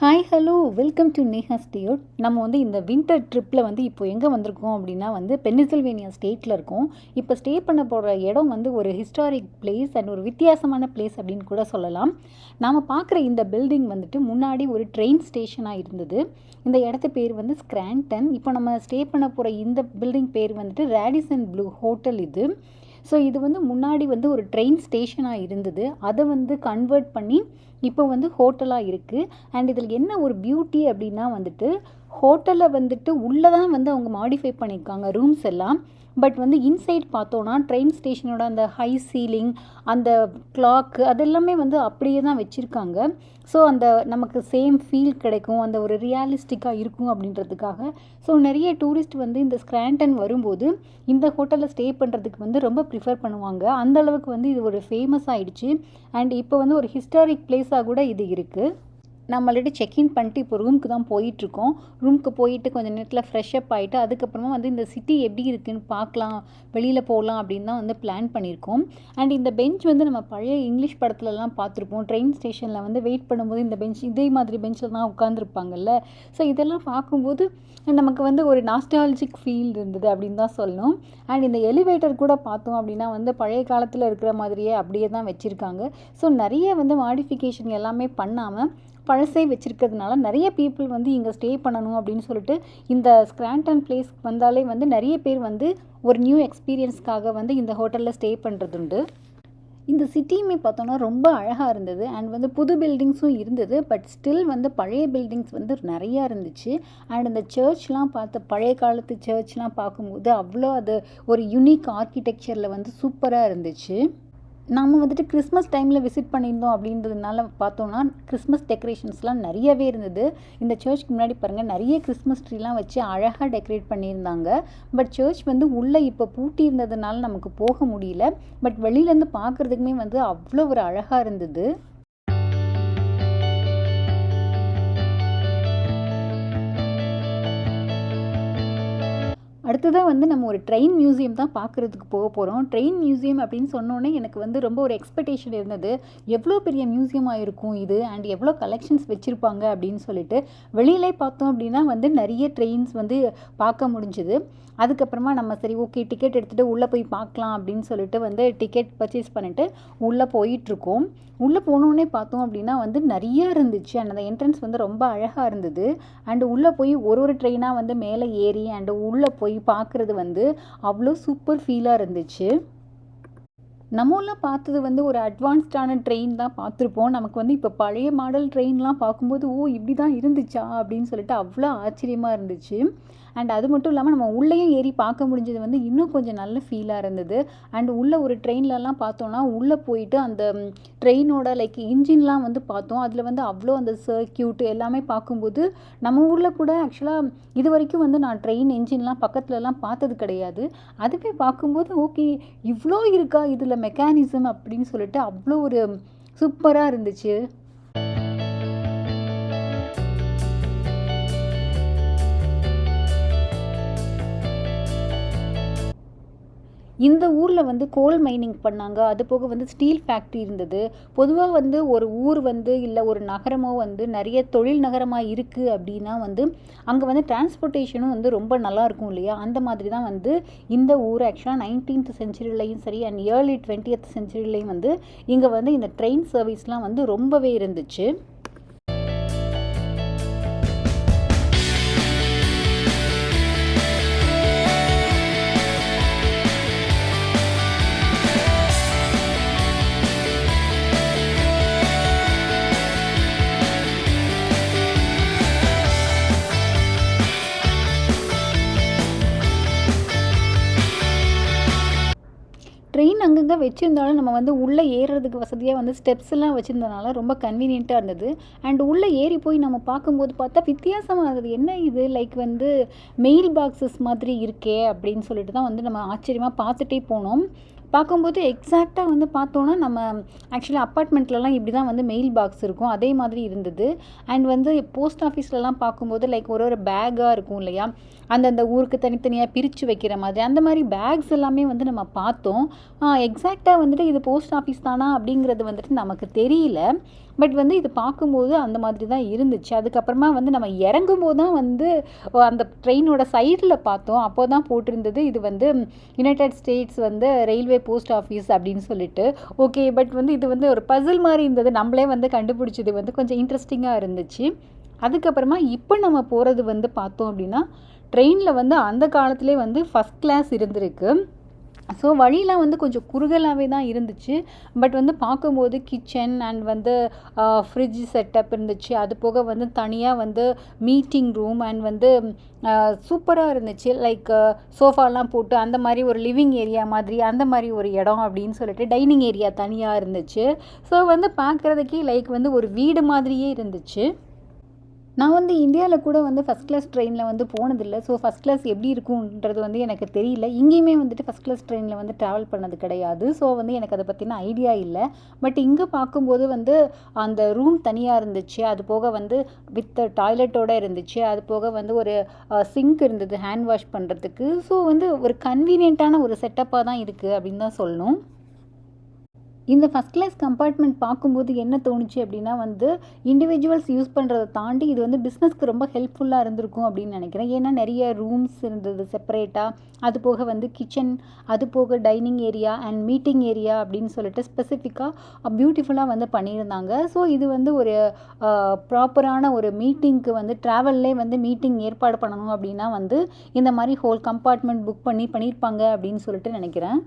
Hi hello welcome to Neha state நம்ம வந்து இந்த வின்டர் ட்ரிப்பில் வந்து இப்போ எங்கே வந்திருக்கோம் அப்படின்னா வந்து பென்னிசில்வேனியா ஸ்டேட்டில் இருக்கோம். இப்போ ஸ்டே பண்ண போகிற இடம் வந்து ஒரு ஹிஸ்டாரிக் பிளேஸ் அண்ட் ஒரு வித்தியாசமான பிளேஸ் அப்படின்னு கூட சொல்லலாம். நாம் பார்க்குற இந்த பில்டிங் வந்துட்டு முன்னாடி ஒரு ட்ரெயின் ஸ்டேஷனாக இருந்தது. இந்த இடத்து பேர் வந்து ஸ்க்ராண்டன் இப்போ நம்ம ஸ்டே பண்ண போகிற இந்த பில்டிங் பேர் வந்துட்டு ரேடிசன் ப்ளூ ஹோட்டல் இது. ஸோ இது வந்து முன்னாடி வந்து ஒரு ட்ரெயின் ஸ்டேஷனாக இருந்தது. அதை வந்து கன்வெர்ட் பண்ணி இப்போ வந்து ஹோட்டலாக இருக்குது அண்ட் இதில் என்ன ஒரு பியூட்டி அப்படின்னா வந்துட்டு ஹோட்டலில் வந்துட்டு உள்ளே தான் வந்து அவங்க மாடிஃபை பண்ணியிருக்காங்க ரூம்ஸ் எல்லாம். பட் வந்து இன்சைட் பார்த்தோன்னா ட்ரெயின் ஸ்டேஷனோட அந்த ஹை சீலிங் அந்த கிளாக்கு அதெல்லாமே வந்து அப்படியே தான் வச்சுருக்காங்க. ஸோ அந்த நமக்கு சேம் ஃபீல் கிடைக்கும். அந்த ஒரு ரியாலிஸ்டிக்காக இருக்கும் அப்படின்றதுக்காக. ஸோ நிறைய டூரிஸ்ட் வந்து இந்த ஸ்க்ராண்டன் வரும்போது இந்த ஹோட்டலில் ஸ்டே பண்ணுறதுக்கு வந்து ரொம்ப ப்ரிஃபர் பண்ணுவாங்க. அந்த அளவுக்கு வந்து இது ஒரு ஃபேமஸ் ஆகிடுச்சு அண்ட் இப்போ வந்து ஒரு ஹிஸ்டாரிக் பிளேஸாக கூட இது இருக்குது நம்ம ஆல்ரெடி செக்இன் பண்ணிட்டு இப்போ ரூமுக்கு தான் போயிட்டுருக்கோம். ரூமுக்கு போயிட்டு கொஞ்சம் நேரத்தில் ஃப்ரெஷ் அப் ஆகிட்டு அதுக்கப்புறமா வந்து இந்த சிட்டி எப்படி இருக்குதுன்னு பார்க்கலாம். வெளியில் போகலாம் அப்படின்னு தான் வந்து பிளான் பண்ணியிருக்கோம். அண்ட் இந்த பெஞ்ச் வந்து நம்ம பழைய இங்கிலீஷ் படத்துலலாம் பார்த்துருப்போம். ட்ரெயின் ஸ்டேஷனில் வந்து வெயிட் பண்ணும்போது இந்த பெஞ்ச் இதே மாதிரி பெஞ்சில் தான் உட்காந்துருப்பாங்கல்ல ஸோ இதெல்லாம் பார்க்கும்போது நமக்கு வந்து ஒரு நாஸ்டாலஜிக் ஃபீல் இருந்தது அப்படின்னு தான் சொல்லணும். அண்ட் இந்த எலிவேட்டர் கூட பார்த்தோம் அப்படின்னா வந்து பழைய காலத்தில் இருக்கிற மாதிரியே அப்படியே தான் வச்சுருக்காங்க. ஸோ நிறைய வந்து மாடிஃபிகேஷன் எல்லாமே பண்ணாமல் பழசே வச்சுருக்கிறதுனால நிறைய பீப்புள் வந்து இங்கே ஸ்டே பண்ணணும் அப்படின்னு சொல்லிட்டு இந்த ஸ்கிராண்டன் பிளேஸ் வந்தாலே வந்து நிறைய பேர் வந்து ஒரு நியூ எக்ஸ்பீரியன்ஸ்க்காக வந்து இந்த ஹோட்டலில் ஸ்டே பண்ணுறதுண்டு இந்த சிட்டியுமே பார்த்தோன்னா ரொம்ப அழகாக இருந்தது. அண்ட் வந்து புது பில்டிங்ஸும் இருந்தது. பட் ஸ்டில் வந்து பழைய பில்டிங்ஸ் வந்து நிறையா இருந்துச்சு. அண்ட் இந்த சர்ச்லாம் பார்த்த பழைய காலத்து சர்ச்லாம் பார்க்கும்போது அவ்வளோ அது ஒரு யூனிக் ஆர்கிடெக்சரில் வந்து சூப்பராக இருந்துச்சு. நம்ம வந்துட்டு கிறிஸ்மஸ் டைமில் விசிட் பண்ணியிருந்தோம் அப்படின்றதுனால பார்த்தோன்னா கிறிஸ்மஸ் டெக்கரேஷன்ஸ்லாம் நிறையவே இருந்தது. இந்த சர்ச்க்கு முன்னாடி பாருங்கள் நிறைய கிறிஸ்மஸ் ட்ரீலாம் வச்சு அழகாக டெக்கரேட் பண்ணியிருந்தாங்க. பட் சர்ச் வந்து உள்ளே இப்போ பூட்டி இருந்ததுனால நமக்கு போக முடியல. பட் வெளியிலேருந்து பார்க்குறதுக்குமே வந்து அவ்வளோ ஒரு அழகாக இருந்தது. அடுத்ததாக வந்து நம்ம ஒரு ட்ரெயின் மியூசியம் தான் பார்க்குறதுக்கு போக போகிறோம் ட்ரெயின் மியூசியம் அப்படின்னு சொன்னோன்னே எனக்கு வந்து ரொம்ப ஒரு எக்ஸ்பெக்டேஷன் இருந்தது. எவ்வளோ பெரிய மியூசியமாக இருக்கும் இது? அண்ட் எவ்வளோ கலெக்ஷன்ஸ் வச்சுருப்பாங்க? அப்படின்னு சொல்லிட்டு வெளியிலே பார்த்தோம் அப்படின்னா வந்து நிறைய ட்ரெயின்ஸ் வந்து பார்க்க முடிஞ்சுது. அதுக்கப்புறமா நம்ம சரி ஓகே டிக்கெட் எடுத்துகிட்டு உள்ளே போய் பார்க்கலாம் அப்படின்னு சொல்லிட்டு வந்து டிக்கெட் பர்ச்சேஸ் பண்ணிவிட்டு உள்ளே போயிட்டுருக்கோம். உள்ளே போனோடனே பார்த்தோம் அப்படின்னா வந்து நிறைய இருந்துச்சு. அண்ட் அந்த என்ட்ரன்ஸ் வந்து ரொம்ப அழகாக இருந்தது. அண்டு உள்ளே போய் ஒரு ஒரு ட்ரெயினாக வந்து மேலே ஏறி அண்டு உள்ளே போய் பார்க்குறது வந்து அவ்வளோ சூப்பர் ஃபீலாக இருந்துச்சு. நம்மளாம் பார்த்தது வந்து ஒரு அட்வான்ஸ்டான ட்ரெயின் தான் பார்த்துருப்போம். நமக்கு வந்து இப்போ பழைய மாடல் ட்ரெயின்லாம் பார்க்கும்போது ஓ இப்படி தான் இருந்துச்சா? அப்படின்னு சொல்லிட்டு அவ்வளோ ஆச்சரியமாக இருந்துச்சு. அண்ட் அது மட்டும் இல்லாமல் நம்ம உள்ளேயும் ஏறி பார்க்க முடிஞ்சது வந்து இன்னும் கொஞ்சம் நல்ல ஃபீலாக இருந்தது. அண்ட் உள்ளே ஒரு ட்ரெயின்லலாம் பார்த்தோன்னா உள்ளே போயிட்டு அந்த ட்ரெயினோட லைக் இன்ஜின்லாம் வந்து பார்த்தோம். அதில் வந்து அவ்வளோ அந்த சர்க்கியூட் எல்லாமே பார்க்கும்போது நம்ம ஊரில் கூட ஆக்சுவலாக இது வரைக்கும் வந்து நான் ட்ரெயின் இன்ஜின்லாம் பக்கத்துலலாம் பார்த்தது கிடையாது. அதுவே பார்க்கும்போது ஓகே இவ்வளோ இருக்கா? இதில் மெக்கானிசம் அப்படின்னு சொல்லிட்டு அவ்வளோ ஒரு சூப்பராக இருந்துச்சு. இந்த ஊரில் வந்து கோல் மைனிங் பண்ணாங்க. அது போக வந்து ஸ்டீல் ஃபேக்ட்ரி இருந்தது. பொதுவாக வந்து ஒரு ஊர் வந்து இல்லை ஒரு நகரமோ வந்து நிறைய தொழில் நகரமாக இருக்குது அப்படின்னா வந்து அங்கே வந்து டிரான்ஸ்போர்ட்டேஷனும் வந்து ரொம்ப நல்லா இருக்கும் இல்லையா? அந்த மாதிரி தான் வந்து இந்த ஊர் ஆக்சுவலாக நைன்டீன்த் செஞ்சுரிலையும் சரி அண்ட் ஏர்லி டுவெண்ட்டியத் செஞ்சுரிலையும் வந்து இங்கே வந்து இந்த ட்ரெயின் சர்வீஸ்லாம் வந்து ரொம்பவே இருந்துச்சு. வச்சுருந்தாலும் நம்ம வந்து உள்ளே ஏறுறதுக்கு வசதியாக வந்து ஸ்டெப்ஸ் எல்லாம் வச்சுருந்தனால ரொம்ப கன்வீனியண்ட்டாக இருந்தது. அண்ட் உள்ளே ஏறி போய் நம்ம பார்க்கும்போது பார்த்தா வித்தியாசமாக இருந்தது. என்ன இது? லைக் வந்து மெயில் பாக்ஸஸ் மாதிரி இருக்கே அப்படின்னு சொல்லிட்டு தான் வந்து நம்ம ஆச்சரியமாக பார்த்துட்டே போனோம். பார்க்கும்போது எக்ஸாக்டாக வந்து பார்த்தோன்னா நம்ம ஆக்சுவலி அப்பார்ட்மெண்ட்லலாம் இப்படி தான் வந்து மெயில் பாக்ஸ் இருக்கும். அதே மாதிரி இருந்தது. அண்ட் வந்து போஸ்ட் ஆஃபீஸ்லலாம் பார்க்கும்போது லைக் ஒரு ஒரு பேக்காக இருக்கும் இல்லையா? அந்தந்த ஊருக்கு தனித்தனியாக பிரித்து வைக்கிற மாதிரி. அந்த மாதிரி பேக்ஸ் எல்லாமே வந்து நம்ம பார்த்தோம். எக்ஸாக்டாக வந்துட்டு இது போஸ்ட் ஆஃபீஸ் தானா அப்படிங்கிறது வந்துட்டு நமக்கு தெரியல. பட் வந்து இது பார்க்கும்போது அந்த மாதிரி தான் இருந்துச்சு. அதுக்கப்புறமா வந்து நம்ம இறங்கும்போது தான் வந்து அந்த ட்ரெயினோட சைடில் பார்த்தோம். அப்போ தான் போட்டிருந்தது இது வந்து யுனைடெட் ஸ்டேட்ஸ் வந்து ரயில்வே போஸ்ட் ஆஃபீஸ் அப்படின்னு சொல்லிட்டு. ஓகே பட் வந்து இது வந்து ஒரு பசில் மாதிரி இருந்தது. நம்மளே வந்து கண்டுபிடிச்சது வந்து கொஞ்சம் இன்ட்ரெஸ்டிங்காக இருந்துச்சு. அதுக்கப்புறமா இப்போ நம்ம போகிறது வந்து பார்த்தோம் அப்படின்னா ட்ரெயினில் வந்து அந்த காலத்திலே வந்து ஃபஸ்ட் கிளாஸ் இருந்திருக்கு. ஸோ வழியெலாம் வந்து கொஞ்சம் குறுகலாகவே தான் இருந்துச்சு. பட் வந்து பார்க்கும்போது கிச்சன் அண்ட் வந்து ஃப்ரிட்ஜ் செட்டப் இருந்துச்சு. அது போக வந்து தனியாக வந்து மீட்டிங் ரூம் அண்ட் வந்து சூப்பராக இருந்துச்சு. லைக் சோஃபாலாம் போட்டு அந்த மாதிரி ஒரு லிவிங் ஏரியா மாதிரி அந்த மாதிரி ஒரு இடம் அப்படின்னு சொல்லிட்டு டைனிங் ஏரியா தனியாக இருந்துச்சு. ஸோ வந்து பார்க்குறதுக்கே லைக் வந்து ஒரு வீடு மாதிரியே இருந்துச்சு. நான் வந்து இந்தியாவில் கூட வந்து ஃபஸ்ட் கிளாஸ் ட்ரெயினில் வந்து போனதில்லை. ஸோ ஃபஸ்ட் கிளாஸ் எப்படி இருக்கும்ன்றது வந்து எனக்கு தெரியல. இங்கேயுமே வந்துட்டு ஃபஸ்ட் கிளாஸ் ட்ரெயினில் வந்து ட்ராவல் பண்ணது கிடையாது. ஸோ வந்து எனக்கு அதை பற்றின ஐடியா இல்லை. பட் இங்கே பார்க்கும்போது வந்து அந்த ரூம் தனியாக இருந்துச்சு. அது போக வந்து வித் டாய்லெட்டோட இருந்துச்சு. அது போக வந்து ஒரு சிங்க் இருந்தது ஹேண்ட் வாஷ் பண்ணுறதுக்கு ஸோ வந்து ஒரு கன்வீனியண்ட்டான ஒரு செட்டப்பாக தான் இருக்குது அப்படின்னு தான் சொல்லணும். இந்த ஃபஸ்ட் கிளாஸ் கம்பார்ட்மெண்ட் பார்க்கும்போது என்ன தோணுச்சு அப்படின்னா வந்து இண்டிவிஜுவல்ஸ் யூஸ் பண்ணுறதை தாண்டி இது வந்து பிஸ்னஸ்க்கு ரொம்ப ஹெல்ப்ஃபுல்லாக இருந்திருக்கும் அப்படின்னு நினைக்கிறேன். ஏன்னா நிறைய ரூம்ஸ் இருந்தது செப்பரேட்டாக அது போக வந்து கிச்சன் அது போக dining area and meeting area அப்படின்னு சொல்லிட்டு ஸ்பெசிஃபிக்காக பியூட்டிஃபுல்லாக வந்து பண்ணியிருந்தாங்க. ஸோ இது வந்து ஒரு ப்ராப்பரான ஒரு மீட்டிங்க்கு வந்து ட்ராவல்லே வந்து மீட்டிங் ஏற்பாடு பண்ணணும் அப்படின்னா வந்து இந்த மாதிரி ஹோல் கம்பார்ட்மெண்ட் புக் பண்ணி பண்ணியிருப்பாங்க அப்படின்னு சொல்லிட்டு நினைக்கிறேன்.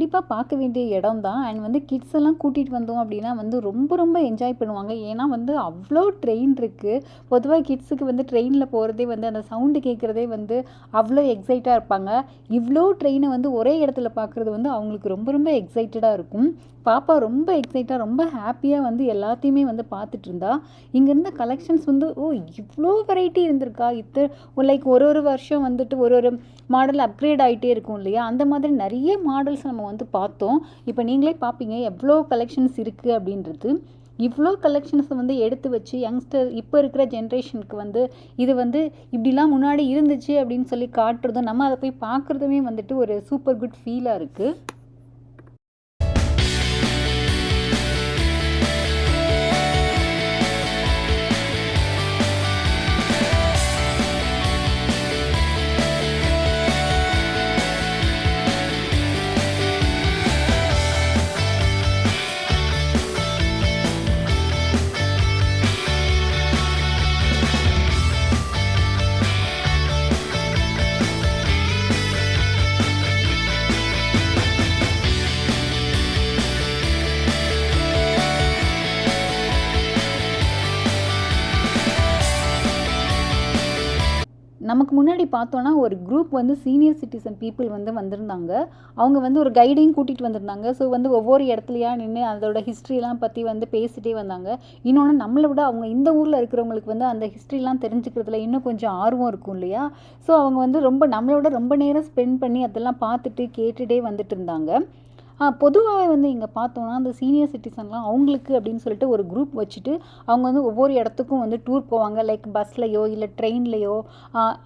கண்டிப்பாக பார்க்க வேண்டிய இடம் தான் அண்ட் வந்து கிட்ஸ் எல்லாம் கூட்டிகிட்டு வந்தோம் அப்படின்னா வந்து ரொம்ப ரொம்ப என்ஜாய் பண்ணுவாங்க. ஏன்னா வந்து அவ்வளோ ட்ரெயின் இருக்குது பொதுவாக கிட்ஸுக்கு வந்து ட்ரெயினில் போகிறதே வந்து அந்த சவுண்டு கேட்குறதே வந்து அவ்வளோ எக்ஸைட்டாக இருப்பாங்க. இவ்வளோ ட்ரெயினை வந்து ஒரே இடத்துல பார்க்குறது வந்து அவங்களுக்கு ரொம்ப ரொம்ப எக்ஸைட்டடாக இருக்கும். பாப்பா ரொம்ப எக்ஸைட்டாக ரொம்ப ஹாப்பியாக வந்து எல்லாத்தையுமே வந்து பார்த்துட்டு இருந்தா இங்கே இருந்த கலெக்ஷன்ஸ் வந்து ஓ இவ்வளோ வெரைட்டி இருந்திருக்கா? இத்த லைக் ஒரு ஒரு வருஷம் வந்துட்டு ஒரு ஒரு மாடல் அப்கிரேட் ஆகிட்டே இருக்கும் இல்லையா? அந்த மாதிரி நிறைய மாடல்ஸ் நம்ம வந்து பார்த்தோம். இப்போ நீங்களே பார்ப்பீங்க எவ்வளோ கலெக்ஷன்ஸ் இருக்குது அப்படின்றது. இவ்வளோ கலெக்ஷன்ஸை வந்து எடுத்து வச்சு யங்ஸ்டர் இப்போ இருக்கிற ஜென்ரேஷனுக்கு வந்து இது வந்து இப்படிலாம் முன்னாடி இருந்துச்சு அப்படின்னு சொல்லி காட்டுறதும் நம்ம அதை போய் பார்க்குறதுமே வந்துட்டு ஒரு சூப்பர் குட் ஃபீலாக இருக்குது நமக்கு முன்னாடி பார்த்தோன்னா ஒரு குரூப் வந்து சீனியர் சிட்டிசன் பீப்புள் வந்து வந்திருந்தாங்க. அவங்க வந்து ஒரு கைடையும் கூட்டிகிட்டு வந்திருந்தாங்க. ஸோ வந்து ஒவ்வொரு இடத்துலையா நின்று அதோட ஹிஸ்ட்ரிலாம் பற்றி வந்து பேசிகிட்டே வந்தாங்க. இன்னொன்று நம்மளை விட அவங்க இந்த ஊரில் இருக்கிறவங்களுக்கு வந்து அந்த ஹிஸ்ட்ரிலாம் தெரிஞ்சுக்கிறதுல இன்னும் கொஞ்சம் ஆர்வம் இருக்கும் இல்லையா? ஸோ அவங்க வந்து ரொம்ப நம்மளோட ரொம்ப நேரம் ஸ்பெண்ட் பண்ணி அதெல்லாம் பார்த்துட்டு கேட்டுகிட்டே வந்துட்டு இருந்தாங்க. பொதுவாகவே வந்து இங்கே பார்த்தோன்னா அந்த சீனியர் சிட்டிசன்லாம் அவங்களுக்கு அப்படின்னு சொல்லிட்டு ஒரு குரூப் வச்சுட்டு அவங்க வந்து ஒவ்வொரு இடத்துக்கும் வந்து டூர் போவாங்க. லைக் பஸ்லையோ இல்லை ட்ரெயின்லையோ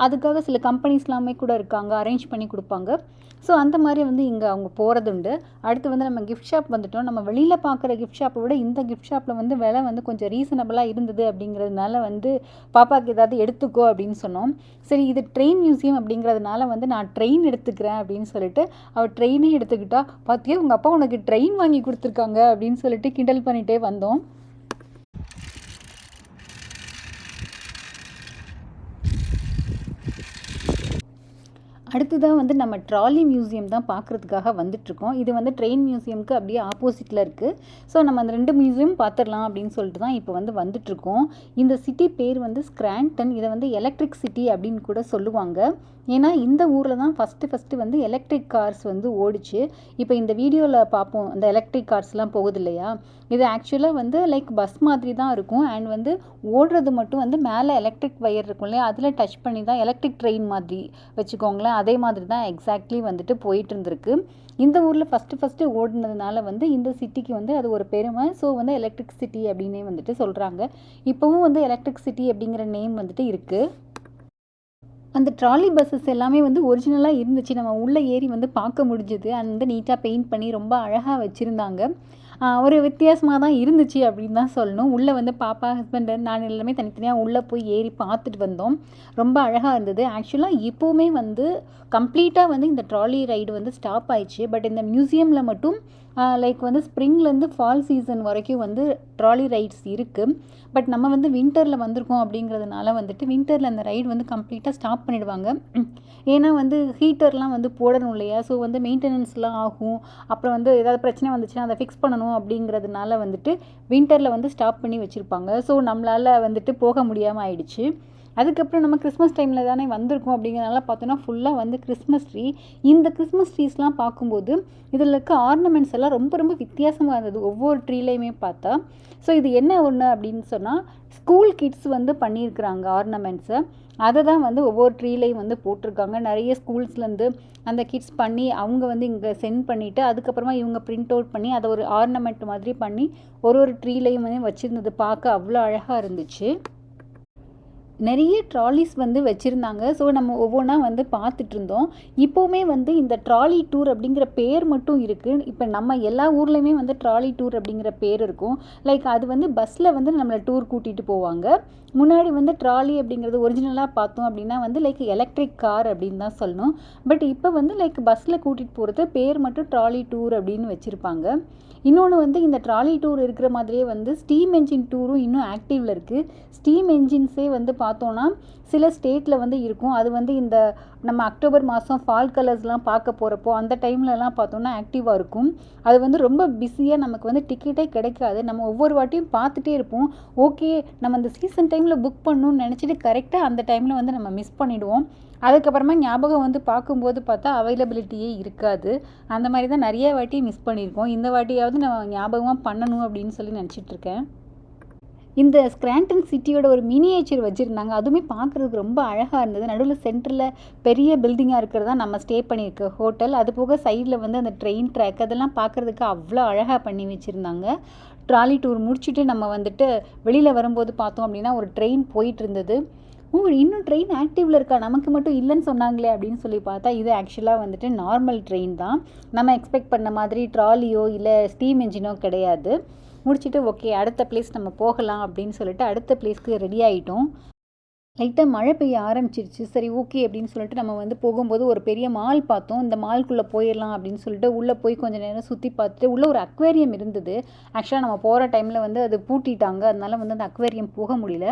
அதுக்காக சில கம்பெனிஸ்லாமே கூட இருக்காங்க. அரேஞ்ச் பண்ணி கொடுப்பாங்க. ஸோ அந்த மாதிரி வந்து இங்கே அவங்க போகிறது உண்டு. அடுத்து வந்து நம்ம கிஃப்ட் ஷாப் வந்துட்டோம். நம்ம வெளியில் பார்க்குற கிஃப்ட் ஷாப்பை விட இந்த கிஃப்ட் ஷாப்பில் வந்து விலை வந்து கொஞ்சம் ரீசனபிளாக இருந்தது அப்படிங்கிறதுனால வந்து பாப்பாவுக்கு ஏதாவது எடுத்துக்கோ அப்படின்னு சொன்னோம். சரி இது ட்ரெயின் மியூசியம் அப்படிங்கிறதுனால வந்து நான் ட்ரெயின் எடுத்துக்கிறேன் அப்படின்னு சொல்லிட்டு அவள் ட்ரெயினே எடுத்துக்கிட்டா பார்த்தியா உங்கள் அப்பா உனக்கு ட்ரெயின் வாங்கி கொடுத்துருக்காங்க அப்படின்னு சொல்லிட்டு கிண்டல் பண்ணிகிட்டே வந்தோம். அடுத்ததாக வந்து நம்ம ட்ராலி மியூசியம் தான் பார்க்குறதுக்காக வந்துட்ருக்கோம் இது வந்து ட்ரெயின் மியூசியம்க்கு அப்படியே ஆப்போசிட்டில் இருக்குது ஸோ நம்ம அந்த ரெண்டு மியூசியம் பார்த்துடலாம் அப்படின்னு சொல்லிட்டு தான் இப்போ வந்து வந்துட்ருக்கோம் இந்த சிட்டி பேர் வந்து ஸ்க்ராண்டன் இதை வந்து எலக்ட்ரிக் சிட்டி அப்படின்னு கூட சொல்லுவாங்க. ஏன்னா இந்த ஊரில் தான் ஃபஸ்ட்டு ஃபஸ்ட்டு வந்து எலக்ட்ரிக் கார்ஸ் வந்து ஓடிச்சு. இப்போ இந்த வீடியோவில் பார்ப்போம் அந்த எலக்ட்ரிக் கார்ஸ்லாம் போகுது இல்லையா? இது ஆக்சுவலாக வந்து லைக் பஸ் மாதிரி தான் இருக்கும். அண்ட் வந்து ஓடுறது மட்டும் வந்து மேலே எலக்ட்ரிக் வயர் இருக்கும் இல்லையா? அதில் டச் பண்ணி தான் எலக்ட்ரிக் ட்ரெயின் மாதிரி வச்சுக்கோங்களேன். அதே மாதிரி தான் எக்ஸாக்ட்லி வந்துட்டு போயிட்டு இருந்திருக்கு. இந்த ஊரில் ஃபஸ்ட்டு ஃபஸ்ட்டு ஓடினதுனால வந்து இந்த சிட்டிக்கு வந்து அது ஒரு பெருமை. ஸோ வந்து எலக்ட்ரிக் சிட்டி அப்படின்னே வந்துட்டு சொல்கிறாங்க இப்போவும் வந்து எலக்ட்ரிக் சிட்டி அப்படிங்கிற நேம் வந்துட்டு இருக்குது அந்த ட்ராலி பஸ்ஸஸ் எல்லாமே வந்து ஒரிஜினலாக இருந்துச்சு. நம்ம உள்ளே ஏறி வந்து பார்க்க முடிஞ்சுது. அண்ட் வந்து நீட்டாக பெயிண்ட் பண்ணி ரொம்ப அழகாக வச்சுருந்தாங்க. ஒரு வித்தியாசமாக தான் இருந்துச்சு அப்படின்னு தான் சொல்லணும். உள்ளே வந்து பாப்பா ஹஸ்பண்ட் நான் எல்லாமே தனித்தனியாக உள்ளே போய் ஏறி பார்த்துட்டு வந்தோம். ரொம்ப அழகாக இருந்தது. ஆக்சுவலாக இப்போவுமே வந்து கம்ப்ளீட்டாக வந்து இந்த ட்ராலி ரைடு வந்து ஸ்டாப் ஆயிடுச்சு. பட் இந்த மியூசியமில் மட்டும் லைக் வந்து ஸ்ப்ரிங்லேருந்து ஃபால் சீசன் வரைக்கும் வந்து ட்ராலி ரைட்ஸ் இருக்குது பட் நம்ம வந்து வின்டரில் வந்திருக்கோம் அப்படிங்கிறதுனால வந்துட்டு வின்டரில் அந்த ரைடு வந்து கம்ப்ளீட்டாக ஸ்டாப் பண்ணிடுவாங்க. ஏன்னா வந்து ஹீட்டர்லாம் வந்து போடணும் இல்லையா? ஸோ வந்து மெயின்டெனன்ஸ்லாம் ஆகும். அப்புறம் வந்து ஏதாவது பிரச்சனை வந்துச்சுன்னா அதை ஃபிக்ஸ் பண்ணணும் அப்படிங்கிறதுனால வந்துட்டு வின்டரில் வந்து ஸ்டாப் பண்ணி வச்சுருப்பாங்க. ஸோ நம்மளால் வந்துட்டு போக முடியாமல் ஆயிடுச்சு. அதுக்கப்புறம் நம்ம கிறிஸ்மஸ் டைமில் தானே வந்திருக்கோம் அப்படிங்கிறனால பார்த்தோன்னா ஃபுல்லாக வந்து கிறிஸ்மஸ் ட்ரீ இந்த கிறிஸ்மஸ் ட்ரீஸ்லாம் பார்க்கும்போது இதில் இருக்க ஆர்னமெண்ட்ஸ் எல்லாம் ரொம்ப ரொம்ப வித்தியாசமாக இருந்தது. ஒவ்வொரு ட்ரீலையுமே பார்த்தா. ஸோ இது என்ன ஒன்று அப்படின்னு சொன்னால் ஸ்கூல் கிட்ஸ் வந்து பண்ணியிருக்கிறாங்க ஆர்னமெண்ட்ஸை அதை தான் வந்து ஒவ்வொரு ட்ரீலையும் வந்து போட்டிருக்காங்க. நிறைய ஸ்கூல்ஸ்லேருந்து அந்த கிட்ஸ் பண்ணி அவங்க வந்து இங்கே சென்ட் பண்ணிவிட்டு அதுக்கப்புறமா இவங்க பிரிண்ட் அவுட் பண்ணி அதை ஒரு ஆர்னமெண்ட் மாதிரி பண்ணி ஒரு ஒரு ட்ரீலையும் வந்து வச்சுருந்தது. பார்க்க அவ்வளோ அழகாக இருந்துச்சு. நிறைய ட்ராலிஸ் வந்து வச்சுருந்தாங்க. ஸோ நம்ம ஒவ்வொன்றா வந்து பார்த்துட்டு இருந்தோம் இப்போவுமே வந்து இந்த ட்ராலி டூர் அப்படிங்கிற பேர் மட்டும் இருக்குது இப்போ நம்ம எல்லா ஊர்லேயுமே வந்து ட்ராலி டூர் அப்படிங்கிற பேர் இருக்கும். லைக் அது வந்து பஸ்ஸில் வந்து நம்மளை டூர் கூட்டிகிட்டு போவாங்க. முன்னாடி வந்து ட்ராலி அப்படிங்கிறது ஒரிஜினலாக பார்த்தோம் அப்படின்னா வந்து லைக் எலக்ட்ரிக் கார் அப்படின்னு தான் சொல்லணும். பட் இப்போ வந்து லைக் பஸ்ஸில் கூட்டிகிட்டு போகிறது பேர் மட்டும் ட்ராலி டூர் அப்படின்னு வச்சுருப்பாங்க. இன்னொன்று வந்து இந்த ட்ராலி டூர் இருக்கிற மாதிரியே வந்து ஸ்டீம் என்ஜின் டூரும் இன்னும் ஆக்டிவில் இருக்குது ஸ்டீம் என்ஜின்ஸே வந்து பார்த்தோன்னா சில ஸ்டேட்டில் வந்து இருக்கும். அது வந்து இந்த நம்ம அக்டோபர் மாதம் ஃபால் கலர்ஸ்லாம் பார்க்க போகிறப்போ அந்த டைம்லலாம் பார்த்தோன்னா ஆக்டிவாக இருக்கும். அது வந்து ரொம்ப பிஸியாக நமக்கு வந்து டிக்கெட்டே கிடைக்காது. நம்ம ஒவ்வொரு வாட்டியும் பார்த்துட்டே இருப்போம். ஓகே நம்ம அந்த சீசன் டைமில் புக் பண்ணணும்னு நினச்சிட்டு கரெக்டாக அந்த டைமில் வந்து நம்ம மிஸ் பண்ணிவிடுவோம் அதுக்கப்புறமா ஞாபகம் வந்து பார்க்கும்போது பார்த்தா அவைலபிலிட்டியே இருக்காது. அந்த மாதிரி தான் நிறைய வாட்டி மிஸ் பண்ணியிருக்கோம். இந்த வாட்டியாவது நான் ஞாபகமாக பண்ணணும் அப்படின்னு சொல்லி நினச்சிட்ருக்கேன் இந்த ஸ்க்ராண்டன் சிட்டியோட ஒரு மினியேச்சர் வச்சுருந்தாங்க. அதுவுமே பார்க்குறதுக்கு ரொம்ப அழகாக இருந்தது. நடுவில் சென்டரில் பெரிய பில்டிங்காக இருக்கிறதா நம்ம ஸ்டே பண்ணியிருக்க ஹோட்டல் அது போக சைடில் வந்து அந்த ட்ரெயின் ட்ராக் அதெல்லாம் பார்க்குறதுக்கு அவ்வளோ அழகாக பண்ணி வச்சுருந்தாங்க. ட்ராலி டூர் முடிச்சுட்டு நம்ம வந்துட்டு வெளியில் வரும்போது பார்த்தோம் அப்படின்னா ஒரு ட்ரெயின் போயிட்டு இருந்தது ஓ இன்னும் ட்ரெயின் ஆக்டிவில் இருக்கா? நமக்கு மட்டும் இல்லைன்னு சொன்னாங்களே அப்படின்னு சொல்லி பார்த்தா இது ஆக்சுவலாக வந்துட்டு நார்மல் ட்ரெயின் தான். நம்ம எக்ஸ்பெக்ட் பண்ண மாதிரி ட்ராலியோ இல்லை ஸ்டீம் என்ஜினோ கிடையாது. முடிச்சுட்டு ஓகே அடுத்த பிளேஸ் நம்ம போகலாம் அப்படின்னு சொல்லிட்டு அடுத்த பிளேஸ்க்கு ரெடி ஆகிட்டோம் லைட்டாக மழை பெய்ய ஆரம்பிச்சிருச்சு. சரி ஓகே அப்படின்னு சொல்லிட்டு நம்ம வந்து போகும்போது ஒரு பெரிய மால் பார்த்தோம். இந்த மால்குள்ளே போயிடலாம் அப்படின்னு சொல்லிட்டு உள்ளே போய் கொஞ்சம் நேரம் சுற்றி பார்த்துட்டு உள்ளே ஒரு அக்வேரியம் இருந்தது. ஆக்சுவலாக நம்ம போகிற டைமில் வந்து அது பூட்டிட்டாங்க. அதனால வந்து அந்த அக்வேரியம் போக முடியல.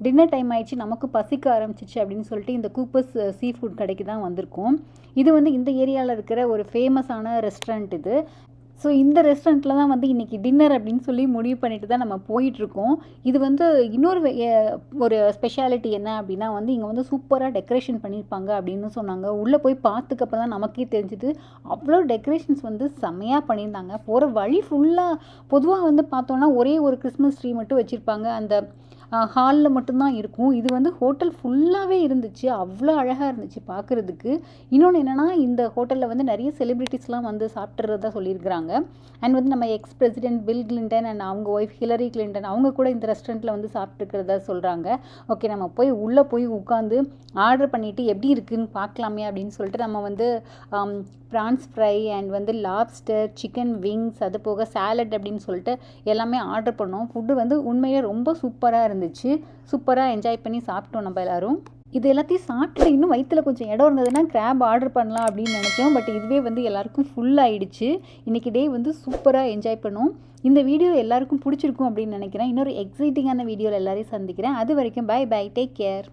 டின்னர் டைம் ஆயிடுச்சு. நமக்கு பசிக்க ஆரம்பிச்சிச்சு அப்படின்னு சொல்லிட்டு இந்த கூப்பர்ஸ் சீ ஃபுட் கடைக்கு தான் வந்திருக்கோம். இது வந்து இந்த ஏரியாவில் இருக்கிற ஒரு ஃபேமஸான ரெஸ்டாரண்ட் இது. ஸோ இந்த ரெஸ்டாரண்ட்டில் தான் வந்து இன்றைக்கி டின்னர் அப்படின்னு சொல்லி முடிவு பண்ணிட்டு தான் நம்ம போயிட்டுருக்கோம். இது வந்து இன்னொரு ஒரு ஸ்பெஷாலிட்டி என்ன அப்படின்னா வந்து இங்கே வந்து சூப்பராக டெக்கரேஷன் பண்ணியிருப்பாங்க அப்படின்னு சொன்னாங்க. உள்ளே போய் பார்த்துக்கப்ப தான் நமக்கே தெரிஞ்சுது. அவ்வளோ டெக்கரேஷன்ஸ் வந்து செம்மையாக பண்ணியிருந்தாங்க. போகிற வழி ஃபுல்லாக பொதுவாக வந்து பார்த்தோன்னா ஒரே ஒரு கிறிஸ்மஸ் ட்ரீ மட்டும் வச்சுருப்பாங்க. அந்த ஹாலில் மட்டும்தான் இருக்கும். இது வந்து ஹோட்டல் ஃபுல்லாகவே இருந்துச்சு. அவ்வளோ அழகாக இருந்துச்சு பார்க்குறதுக்கு இன்னொன்று என்னென்னா இந்த ஹோட்டலில் வந்து நிறைய செலிப்ரிட்டிஸ்லாம் வந்து சாப்பிட்றதா சொல்லியிருக்கிறாங்க. அண்ட் வந்து நம்ம ex president Bill Clinton and அவங்க ஒய்ஃப் ஹிலரி கிளின்டன் அவங்க கூட இந்த ரெஸ்டாரண்ட்டில் வந்து சாப்பிட்டுருக்கிறதா சொல்கிறாங்க ஓகே நம்ம போய் உள்ளே போய் உட்காந்து ஆர்டர் பண்ணிவிட்டு எப்படி இருக்குதுன்னு பார்க்கலாமே அப்படின்னு சொல்லிட்டு நம்ம வந்து ப்ரான்ஸ் ஃப்ரை அண்ட் வந்து லாப்ஸ்டர் சிக்கன் விங்ஸ் அது போக சாலட் அப்படின்னு சொல்லிட்டு எல்லாமே ஆர்டர் பண்ணோம். ஃபுட்டு வந்து உண்மையிலே ரொம்ப சூப்பராக இருந்துச்சு. இருந்துச்சு. சூப்பராக என்ஜாய் பண்ணி சாப்பிட்டோம் நம்ம எல்லோரும். இது எல்லாத்தையும் சாப்பிட்டு இன்னும் வயிற்றில் கொஞ்சம் இடம் இருந்ததுன்னா கிராப் ஆர்டர் பண்ணலாம் அப்படின்னு நினச்சோம். பட் இதுவே வந்து எல்லாருக்கும் ஃபுல் ஆகிடுச்சு இன்றைக்கி டே வந்து சூப்பராக என்ஜாய் பண்ணோம். இந்த வீடியோ எல்லாருக்கும் பிடிச்சிருக்கும் அப்படின்னு நினைக்கிறேன். இன்னொரு எக்ஸைட்டிங்கான வீடியோவில் எல்லாரையும் சந்திக்கிறேன். அது வரைக்கும் பை பை டேக் கேர்